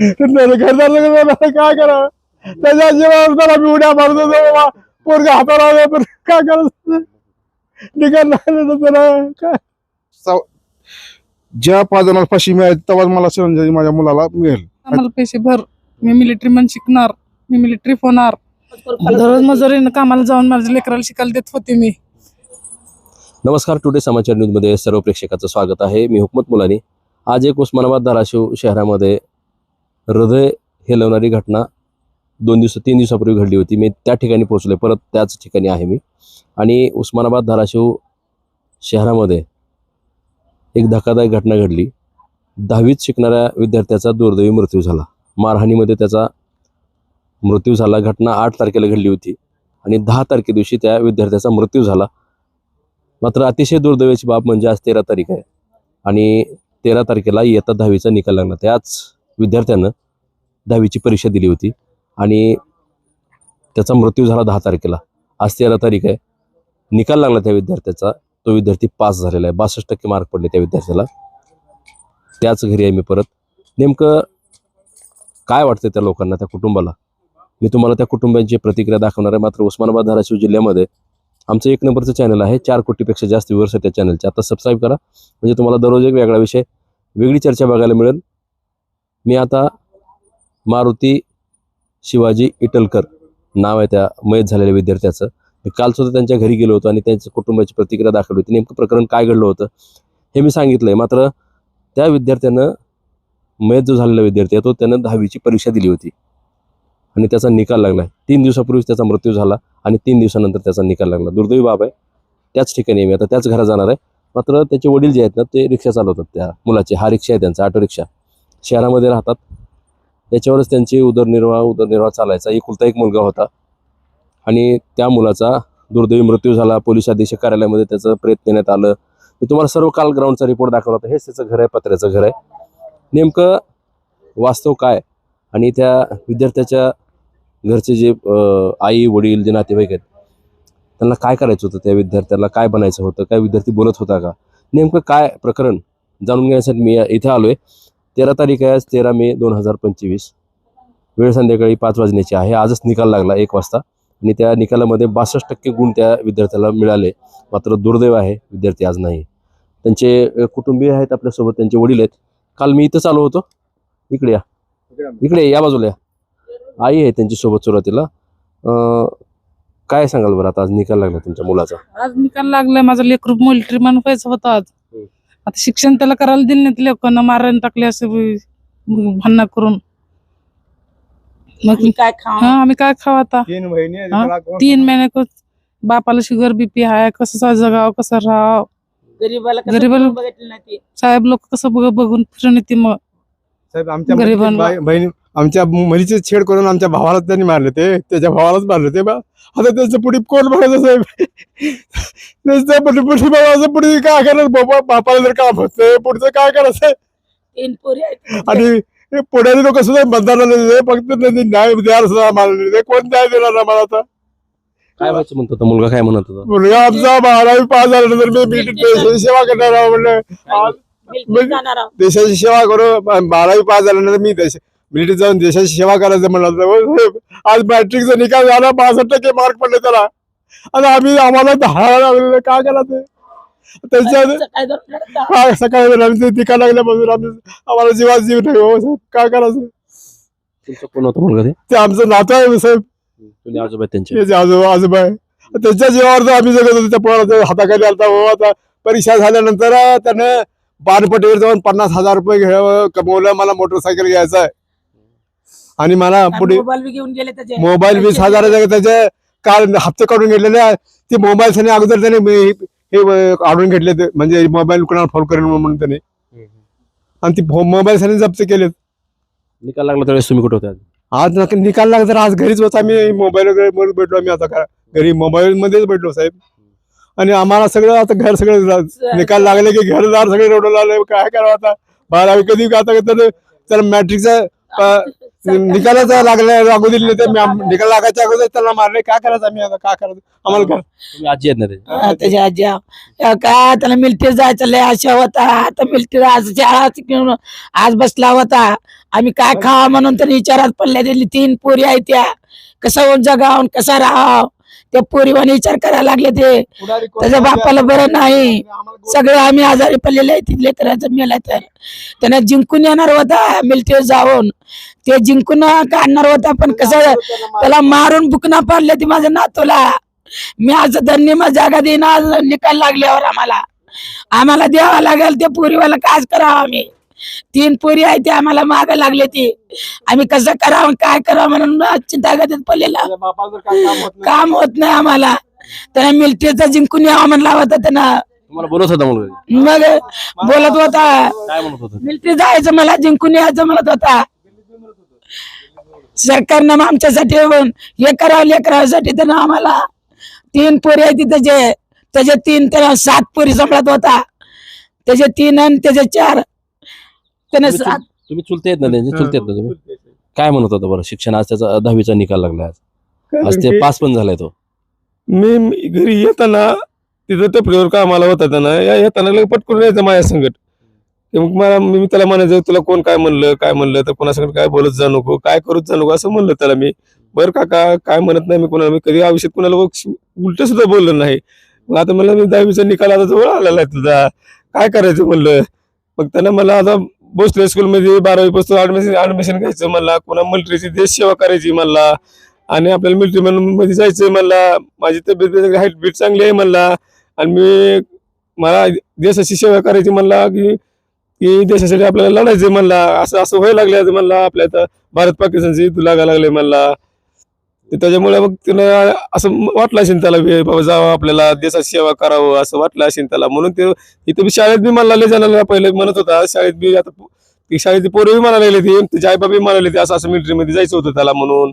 घरदार काय करावं त्याच्या जीवावर त्याला मी उड्या मारतो तो बाबा पोरगा हाताला पण काय करायचं निकाल लागलं काय? ज्या पाच जणांना फाशी मिळेल तेव्हा मला चिरंजीवी माझ्या मुलाला मिळेल. आम्हाला पैसे भर. मी मिलिटरी मन शिकणार. मी मिलिटरी होणार. दररोज मजुरीनं कामाला जाऊन माझ्या लेकराला शिकायला देत होते मी. नमस्कार टुडे समाचार न्यूजमध्ये सर्व प्रेक्षकाचं स्वागत आहे. मी हुकमत मुलानी. आज एक उस्मानाबाद धाराशिव शहरामध्ये हृदय हेलवणारी घटना दोन दिवस तीन दिवसापूर्वी घडली होती. मी त्या ठिकाणी पोहोचलो परत त्याच ठिकाणी आहे मी. आणि उस्मानाबाद धाराशिव शहरामध्ये एक धक्कादायक घटना घडली. दहावीत शिकणाऱ्या विद्यार्थ्याचा दुर्दैवी मृत्यू झाला. मारहाणीमध्ये त्याचा मृत्यू झाला. घटना आठ तारखेला घडली होती. आणि दहा तारखे दिवशी त्या विद्यार्थ्याचा मृत्यू झाला. मात्र अतिशय दुर्दैवाची बाब म्हणजे आज तेरा तारीख आहे. आणि तेरा तारखेला इयत्ता दहावीचा निकाल लागला त्याच विद्यार्थ्यानं दहावीची परीक्षा दिली होती आणि त्याचा मृत्यू झाला दहा तारखेला. आज तेरा तारीख आहे. निकाल लागला त्या विद्यार्थ्याचा. तो विद्यार्थी पास झालेला आहे. बासष्ट टक्के मार्क पडले त्या विद्यार्थ्याला. त्याच घरी आहे मी परत. नेमकं काय वाटतं त्या लोकांना त्या कुटुंबाला? मी तुम्हाला त्या कुटुंबांची प्रतिक्रिया दाखवणार आहे. मात्र उस्मानाबाद धाराशिव जिल्ह्यामध्ये आमचं एक नंबरचं चॅनल आहे. चार कोटीपेक्षा जास्त व्ह्युअर्स आहेत त्या चॅनलचे आता सबस्क्राईब करा. म्हणजे तुम्हाला दररोज एक वेगळा विषय वेगळी चर्चा बघायला मिळेल. मी आता मारुती शिवाजी इटलकर नाव आहे त्या मयत झालेल्या विद्यार्थ्याचं. मी काल सुद्धा त्यांच्या घरी गेलो होतो आणि त्यांच्या कुटुंबाची प्रतिक्रिया दाखवली होती. नेमकं प्रकरण काय घडलं होतं हे मी सांगितलं आहे मात्र त्या विद्यार्थ्यानं मयत जो झालेला विद्यार्थी आहे तो त्यानं दहावीची परीक्षा दिली होती. आणि त्याचा निकाल लागला. आहे तीन दिवसापूर्वीच त्याचा मृत्यू झाला आणि तीन दिवसानंतर त्याचा निकाल लागला. दुर्दैवी बाब आहे. त्याच ठिकाणी मी आता त्याच घरात जाणार आहे. मात्र त्याचे वडील जे आहेत ना ते रिक्षा चालवतात त्या मुलाचे. हा रिक्षा आहे त्यांचा ऑटो रिक्षा. शहरामध्ये राहतात. याच्यावरच त्यांची उदरनिर्वाह उदरनिर्वाह चालायचा. एकुलता एक मुलगा होता. आणि त्या मुलाचा दुर्दैवी मृत्यू झाला. पोलीस अधीक्षक कार्यालयामध्ये त्याचं प्रेत देण्यात आलं. मी तुम्हाला सर्व काल ग्राउंडचा रिपोर्ट दाखवला होता. हेच त्याचं घर आहे पत्र्याचं घर आहे. नेमकं वास्तव काय? आणि त्या विद्यार्थ्याच्या घरचे जे आई वडील जे नातेवाईक आहेत त्यांना काय करायचं होतं त्या विद्यार्थ्याला? काय बनायचं होतं? काय विद्यार्थी बोलत होता का? नेमकं काय प्रकरण जाणून घेण्यासाठी मी इथं आलो आहे तेरा तारीख आहे आज तेरा मे दोन हजार पंचवीस. वेळ संध्याकाळी पाच वाजण्याची आहे. आजच निकाल लागला एक वाजता. आणि त्या निकालामध्ये बासष्ट टक्के गुण त्या विद्यार्थ्याला मिळाले. मात्र दुर्दैव आहे विद्यार्थी आज नाही. त्यांचे कुटुंबीय आहेत आपल्यासोबत त्यांचे वडील आहेत. काल मी इथंच आलो होतो. इकडे या. इकडे या बाजूला या. आई आहे त्यांच्यासोबत सुरुवातीला. अं, काय सांगाल बरं आता? आज निकाल लागला तुमच्या मुलाचा. आज निकाल लागलाय माझा लेकरू मिलिटरी मन व्हायचं होतं आज. आता शिक्षण त्याला करायला दिले नाही लोकांना मारायला टाकले असे भांडणं करून. मग काय खाऊ हा आम्ही काय खाऊ आता? तीन महिने हा? त्याला कोण- तीन महिने को- बापाला शुगर बीपी आहे कसं जगाव कसं राहाव? गरीबाला कसं गरीबाला- बघितलं नाही ते? साहेब लोक कसं बघ बघून फिरून येते मग? साहेब आमच्या गरिबांना. बाई- बहिणी आमच्या मुलीची छेड करून आमच्या भावाला त्यांनी मारले ते. त्याच्या भावालाच मारले ते बा. आता त्याचं पुढे कोण बघायचं साहेब? त्याचं पुढे पुढे बघायचं पुढे काय करायचं बाबा बापाला जर काम होतं पुढचं काय करायचं आणि पुढारी लोक सुद्धा मतदानाला दिले फक्त त्यांनी न्याय द्यायला सुद्धा मला दिले. कोण न्याय देणार ना मला आता? काय व्हायचं म्हणत होता मुलगा काय म्हणत होता? मुलगा आमचा बारावी पास झाल्यानंतर मी देशाची सेवा करणार आहो म्हणलं. देशाची सेवा करू. बारावी पास झाल्यानंतर मी देश मिलिटरीत जाऊन देशाची सेवा करायचं म्हणलं. आज मॅट्रिकचा निकाल झाला बासष्ट टक्के मार्क पडले त्याला. आता आम्ही आम्हाला लागलेलं काय करायचं? त्याच्या. काय सकाळी जर आम्ही ते निकाल लागल्यापासून आम्ही आम्हाला जीवात जीव नाही हो साहेब. काय करायचं? तुमचा कोण होता मुलगा ते? आमचं नातं आहे साहेब. तुम्ही आजोबा त्यांचे. आजोबा आजोबा आहे. त्यांच्या जीवावर तर आम्ही जगत होतो त्या पोराच्या हाताखाली आलता हो आता परीक्षा झाल्यानंतर त्यानं बाणपटीवर जाऊन पन्नास हजार रुपये घ्यावं कमवलं मला मोटरसायकल घ्यायचं आहे. आणि मला पुढे मोबाईल बी घेऊन गेले त्याचे. मोबाईल वीस हजाराचे त्याचे काल हप्ते काढून घेतलेले आहे. ते मोबाईल त्याने अगोदर त्याने हे हे काढून घेतले ते. म्हणजे मोबाईल कुणाला फोन करेन म्हणून त्याने. आणि ती मोबाईल त्याने जप्त केले निकाल लागला त्यावेळेस तुम्ही कुठे होते? आज? आज नक- निकाल लागला तर आज घरीच होता. आम्ही मोबाईल वगैरे भेटलो आम्ही आता का- घरी मोबाईल मध्येच भेटलो साहेब. आणि आम्हाला सगळं आता घर सगळं जा- निकाल लागले की घरदार सगळे रडू लागले. काय करावं आता? बारावी कधी आता तर त्याला मॅट्रिकचा निकालाच लागला लागू दिले ते. निकाल लागायच्या अगोदर त्याला मारले. काय करायचं आम्ही? आता काय करायचं? आम्हाला घर तुम्ही आजी आहेत ना ते. हा, त्याच्या आज्या या काय त्याला मिलिटरी जायचं लय आशा होता. आता मिलिटरी आज शाळा शिकून आज बसला होता. आम्ही काय खावा म्हणून तर विचारात पडल्या. दिली तीन पोरी आहेत त्या. कसं जगावून कसा राहाव? त्या पोरीवाने विचार करायला लागले ते. त्याच्या बापाला बरं नाही. सगळे आम्ही आजारी पडलेले आहे तिथले करायचं मेला तर. त्याने जिंकून येणार होता मिलते जाऊन. ते जिंकून काढणार होता पण कसं त्याला मारून. बुकना पाडले ती माझ्या नातूला. मी आज धन्य मग जागा देईन आज निकाल लागल्यावर आम्हाला. आम्हाला द्यावा लागेल त्या पोरीवाला काज करावं आम्ही. तीन पोरी आहे ते आम्हाला माग लागले ती. आम्ही कसं करावं काय करावं म्हणून चिंता गतीत पडलेला. काम होत नाही? आम्हाला. त्याने मिलिटरीचा जिंकून यावं म्हणला होता त्यानं. तुम्हाला बोलत होता मुलगा? मग बोलत होता. काय म्हणत होता? मिलिटरी जायचं मला जिंकून यायचं म्हणत होता. सरकारनं मग आमच्यासाठी हे करावं लेकरासाठी त्यानं आम्हाला तीन पोरी आहे तिथे त्याचे त्याचे तीन त्याला सात पोरी सांभाळत होता. त्याचे तीन आणि त्याचे चार. त्याने तुम्ही सात चुल- तुम्ही चुलते आहेत ना त्यांचे? चुलते आहेत ना तुम्ही? काय म्हणत होता बरं? शिक्षण आज त्याचा दहावीचा निकाल लागला आज. आज ते पास पण झालाय तो. मी मी घरी येताना तिथं टपरीवर कामाला होता त्यांना. या येताना लगे पटकून यायचं माझ्या संकट मग मला मी त्याला म्हणायचं तुला कोण काय म्हणलं? काय म्हणलं? तर कोणासंगत काय बोलत जा नको काय करूच जा नको असं म्हणलं त्याला मी. बरं काका काय म्हणत नाही मी कोणाला? मी कधी आयुष्यात कोणाला उलट सुद्धा बोललो नाही. मग आता म्हणलं मी दहावीचा निकाल आता जवळ आलेला आहे तुझा. काय करायचं म्हणलं? मग त्यानं मला आता भोसले स्कूलमध्ये बारावी पासून ऍडमिशन ऍडमिशन घ्यायचं मला कोणा मिलिटरीची देश सेवा करायची मला आणि आपल्याला मिलिटरी मध्ये जायचं मला माझी तब्येत हाईट बीट चांगली आहे मला आणि मी मला देशाची सेवा करायची म्हणला की की देशासाठी आपल्याला लढायचं म्हणला. असं असं व्हायला लागलं म्हणला. आपल्या आता भारत पाकिस्तानची युद्ध लागायला लागले म्हणला. ते त्याच्यामुळे मग तिनं असं वाटलं असेल त्याला बाबा जावं आपल्याला देशाची सेवा करावं असं वाटलं असेल त्याला. म्हणून ते इथं बी शाळेत बी मला जणांना पहिले म्हणत होता शाळेत बी आता ती शाळेची पोरं बी म्हणायला लागली ती तिचे आई बी म्हणाले ते असं असं मिलिटरीमध्ये जायचं होतं त्याला म्हणून.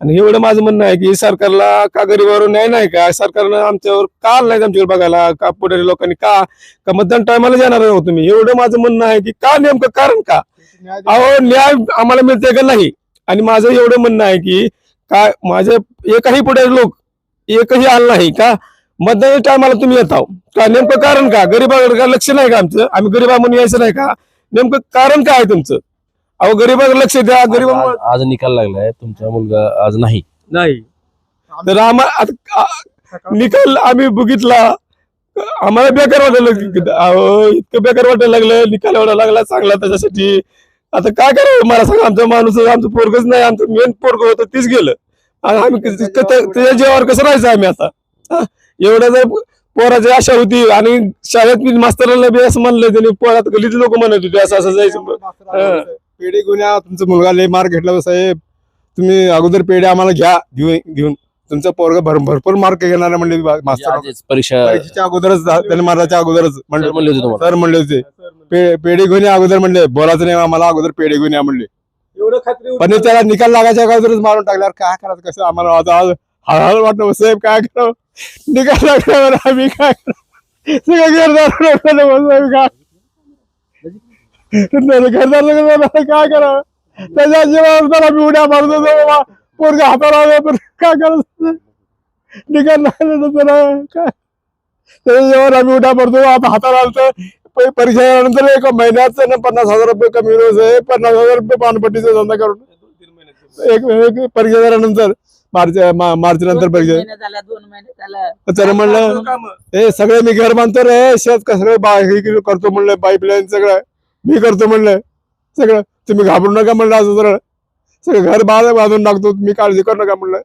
आणि एवढं माझं म्हणणं आहे की सरकारला का गरीबावर न्याय नाही का? सरकारनं आमच्यावर का नाही आमच्यावर बघायला? का पुढारी लोकांनी का का मतदान टायमाला जाणार नव्हतं तुम्ही? एवढं माझं म्हणणं आहे की का नेमकं कारण का? अहो न्याय आम्हाला मिळते का नाही? आणि माझं एवढं म्हणणं आहे की काय माझे एकही पुढारी लोक एकही आलं नाही का? मतदान टायमाला तुम्ही येत आहो का नेमकं कारण का? गरीबाकडे का लक्ष नाही का आमचं? आम्ही गरीबा म्हणून यायचं नाही का? नेमकं कारण काय आहे तुमचं? अहो गरीबाकडे लक्ष द्या. गरीबा आज- निकाल लागलाय. तुमचा मुलगा आज नाही. नाही. तर आम्हाला निकाल आम्ही बघितला. आम्हाला बेकार वाटायला लागलं. अहो इतकं बेकार वाटायला लागलं. निकाल एवढा लागला चांगला त्याच्यासाठी. आता काय करावं? मला सांगा आमचा माणूस आमचं पोरगच नाही आमचं मेन पोरग होतं तीच गेलं. आणि आम्ही त्या- त्याच्या जीवावर कसं राहायचं आम्ही आता? हा? एवढं जर पोराची आशा होती आणि शाळेत मी मास्तरांना बी असं म्हणलं त्यांनी पोरात गलीत लोक म्हणत होते असं असं जायचं. हा. पेढे घेऊन या तुमचा मुलगा लय मार्क घेतला साहेब. तुम्ही अगोदर पेढे आम्हाला घ्या घेऊन घेऊन. तुमचा पोरगा भर भरपूर मार्क घेणार म्हणले मास्तर परीक्षा परीक्षेच्या अगोदरच त्याने माराच्या अगोदरच म्हणले म्हणले होते तुम्हाला. सर म्हणले होते. पे- पेढे घेऊन या अगोदर म्हणले बोलायचं नाही आम्हाला अगोदर पेढे घेऊन या म्हणले. पण त्याला निकाल लागायच्या अगोदरच मारून टाकल्यावर काय करायचं कसं आम्हाला आता आज हळहळ वाटलं साहेब काय करावं? निकाल लागल्यावर आम्ही काय करावं? सगळं घरदार आम्ही काय घरदार काय करावं? त्याच्या जीवावर आम्ही उड्या मारतो बाबा. पोरगा हाताला आलं, पण काय करायचं? निकाल लागल्यानंतर काय? त्याच्या जीवावर आम्ही उड्या मारतो आता हाताला आलं तर प- परीक्षा झाल्यानंतर एक महिन्यात ना पन्नास हजार रुपये कमी होत आहे पन्नास हजार रुपये पानपट्टीचा धंदा करून एक एक परीक्षा झाल्यानंतर मार्च मा- मार्च नंतर परीक्षा महिने झाला दोन महिने झाला. तर म्हणलं हे सगळे मी घर बांधतो रे शेत का सगळं हे करतो म्हणलं पाईपलाईन सगळं. मी करतो म्हणलं सगळं. तुम्ही घाबरू नका म्हणलं असं सरळ. सगळं घर बांध बांधून टाकतो तुम्ही काळजी करू नका म्हणलं.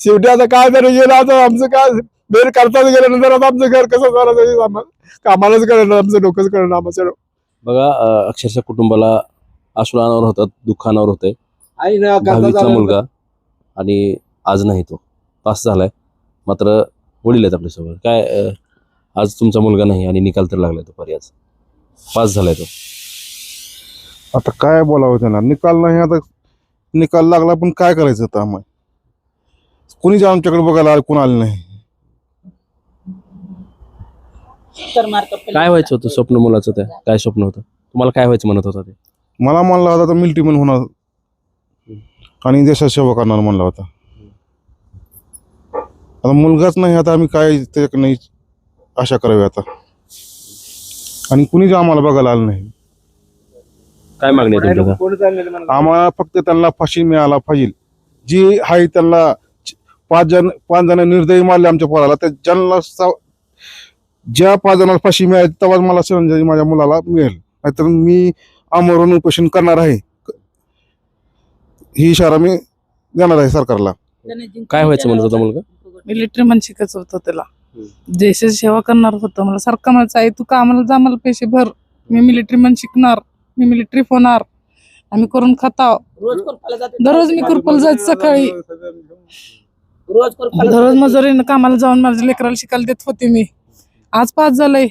शेवटी आता काय तरी गेलं आता आमचं काय बेर करताच गेल्यानंतर आता आमचं घर कसं चालायचं आम्हाला कामालाच कळलं आमचं डोकंच कळलं आमचं बघा अक्षरशः कुटुंबाला अश्रू होतात दुःखानावर होते दहावीचा मुलगा आणि आज नाही तो. पास झालाय. मात्र वडील आहेत आपल्यासोबत काय आज तुमचा मुलगा नाही आणि निकाल तर लागलाय तो पर्याज पास झालाय तो. आता काय बोलावं त्यांना? निकाल नाही आता निकाल लागला पण काय करायचं आता आम्हाला कुणीच आमच्याकडे बघायला कोण आलं नाही. तर मार्क. काय व्हायचं होतं. स्वप्न मुलाचं त्या काय स्वप्न होतं? तुम्हाला काय व्हायचं म्हणत होता ते? मला म्हणला होता मिलिटरी म्हणून होणार. आणि देशात सेवा करणार म्हणला होता. आता मुलगाच नाही आता आम्ही काय त्याच्याकडे नाही आशा करावी आता. आणि कुणीच आम्हाला बघायला आलं नाही. काय मागणी आहे तुमच्या? आम्हाला फक्त त्यांना फाशी मिळाला पाहिजे. जी आहे त्यांना च- पाच जण पाच जण निर्दयी मारले आमच्या पोराला तर ज्यांना सा- ज्या पाच जणांना फाशी मिळाली तेव्हाच मला श्रद्धांजली माझ्या मुलाला मिळेल. नाहीतर मी आमरण उपोषण करणार आहे. ही इशारा मी देणार आहे सरकारला. काय व्हायचं म्हणत होता मुलगा? मिलिटरी मन शिकायचं होतं त्याला. देशाची सेवा करणार होतं मला. सारखं म्हणायचं आई तू कामाला जा मला पैसे भर? मी मिलिटरी मन शिकणार मी मिलिटरी होणार. आम्ही करून खाताव. दररोज मी कुरपल जायचं सकाळी. दररोज मजुरीनं कामाला जाऊन माझ्या लेकराला शिकायला देत होते मी. आज पास झालंय.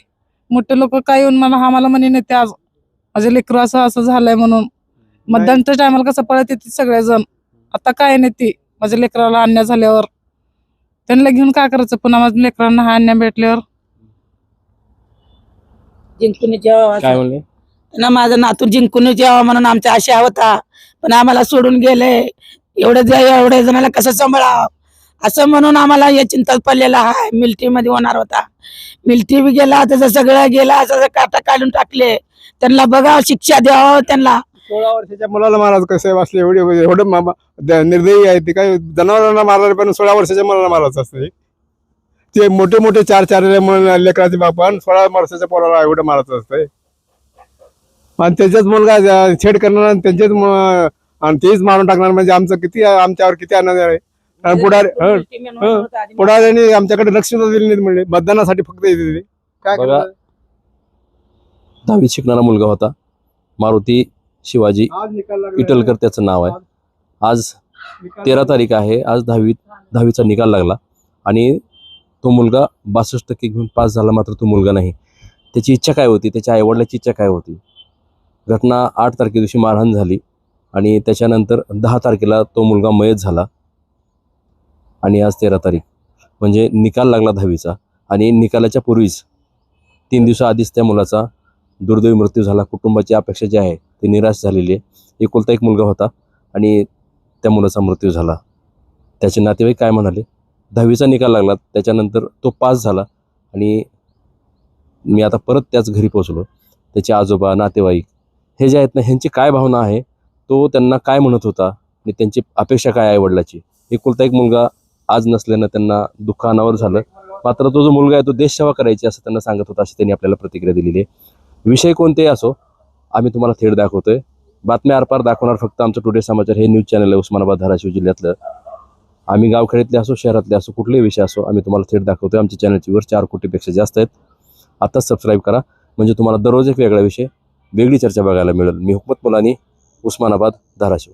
मोठे लोक काय येऊन मला हा मला म्हणे नेते आज माझे लेकरं असं असं झालंय म्हणून. मतदानच्या टायमाला कसं पळत येते सगळेजण. आता काय नेते माझ्या लेकराला अन्याय झाल्यावर. त्यांना घेऊन काय करायचं? पुन्हा माझ्या लेकरांना हा अन्याय भेटल्यावर? जिंकून जेव्हा काय म्हणले? ना माझा नातू जिंकून जेव्हा म्हणून आमच्या आशा होता. पण आम्हाला सोडून गेले. एवढे एवढ्या जणाला कसं सांभाळावं? असं म्हणून आम्हाला या चिंतात पडलेला हा मिल्ट्रीमध्ये होणार होता. मिल्ट्री बी गेला त्याचा सगळं गेला असं काटा काढून टाकले. त्यांना बघा शिक्षा द्यावं त्यांना. सोळा वर्षाच्या मुलाला महाराज कसे वाचले एवढे एवढं मा- द- निर्दयी आहे ते. काय जनावरांना मारणार पण सोळा वर्षाच्या मुलाला मारायचं असते. ते मोठे मोठे चार चार मुलं- लेकराचे बाप आणि सोळा वर्षाच्या पोराला एवढं मारायचं असतंय आणि त्याच्याच मुलगा ज- छेड करणार आणि त्यांच्याच आणि तेच मारून टाकणार. म्हणजे आमचं किती आमच्यावर किती आनंद आहे. पुढारी हं, पुढाऱ्यांनी आमच्याकडे लक्ष दिले नाही म्हणजे मतदानासाठी फक्त येते ते. काय बघा? दहावीत शिकणारा मुलगा होता मारुती शिवाजी. इटलकर त्याचं नाव आहे. आज तेरा तारीख आहे आज दहावीत दहावीचा निकाल लागला. आणि तो मुलगा बासष्ट टक्के घेऊन पास झाला मात्र तो मुलगा नाही. त्याची इच्छा काय होती? त्याच्या आईवडिलाची इच्छा काय होती? घटना आठ तारखे दिवशी मारहाण झाली आणि त्याच्यानंतर दहा तारखेला तो मुलगा मयत झाला. आणि आज तेरा तारीख. म्हणजे निकाल लागला दहावीचा आणि निकालाच्या पूर्वीच तीन दिवसाआधीच त्या मुलाचा दुर्दैवी मृत्यू झाला. कुटुंबाची अपेक्षा जी आहे ती निराश झालेली आहे. एकुलता एक मुलगा होता आणि त्या मुलाचा मृत्यू झाला. त्याचे नातेवाईक काय म्हणाले? दहावीचा निकाल लागला त्याच्यानंतर तो पास झाला आणि मी आता परत त्याच घरी पोचलो त्याचे आजोबा नातेवाईक हे जे आहेत ना ह्यांची काय भावना आहे? तो त्यांना काय म्हणत होता? आणि त्यांची अपेक्षा काय आहे वडिलाची? एकुलता एक मुलगा आज नसल्यानं त्यांना दुःख अनावर झालं. मात्र तो जो मुलगा आहे तो देशसेवा करायची असं त्यांना सांगत होता अशी त्यांनी आपल्याला प्रतिक्रिया दिलेली आहे. विषय कोणतेही असो आम्ही तुम्हाला थेट दाखवतोय. बातम्या आरपार दाखवणार फक्त आमचं टुडे समाचार हे न्यूज चॅनल आहे उस्मानाबाद धाराशिव जिल्ह्यातलं. आम्ही गावखेड्यातले असो शहरातले असो कुठलेही विषय असो आम्ही तुम्हाला थेट दाखवतोय. आमच्या चॅनलची वर चार कोटीपेक्षा जास्त आहेत. आताच सबस्क्राईब करा. म्हणजे तुम्हाला दररोज एक वेगळा विषय वेगळी चर्चा बघायला मिळेल. मी हुकमत मुलानी उस्मानाबाद धाराशिव.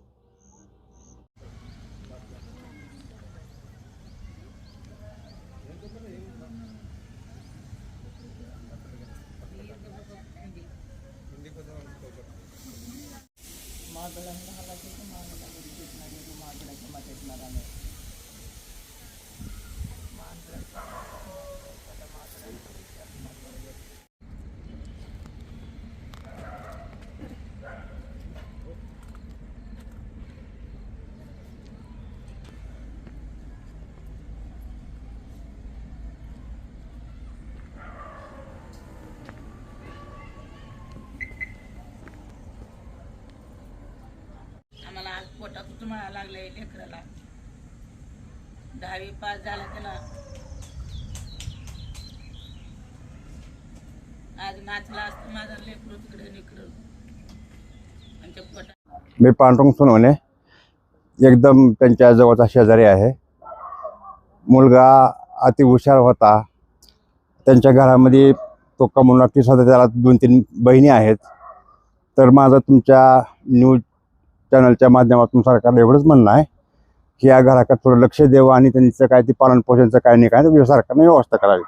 ಮಗಳನ್ನ आम्हाला आज पोटात तुम्हाला लागलंय लेकराला. दहावी पास झाला त्याला. आज नाचला असतं माझा लेकरू तिकडे निकडं आमच्या पोटात मी पांडुरंग सोनवणे एकदम त्यांच्या जवळचा शेजारी आहे. मुलगा अति हुशार होता. त्यांच्या घरामध्ये तो कमवून लागते स्वतः त्याला दोन तीन बहिणी आहेत. तर माझा तुमच्या न्यूज चॅनलच्या माध्यमातून सरकारला एवढंच म्हणणं आहे की या घराकडे थोडं लक्ष द्यावं आणि त्यांचं काय ते पालनपोषणचं काय नाही काय सरकारने व्यवस्था करावी.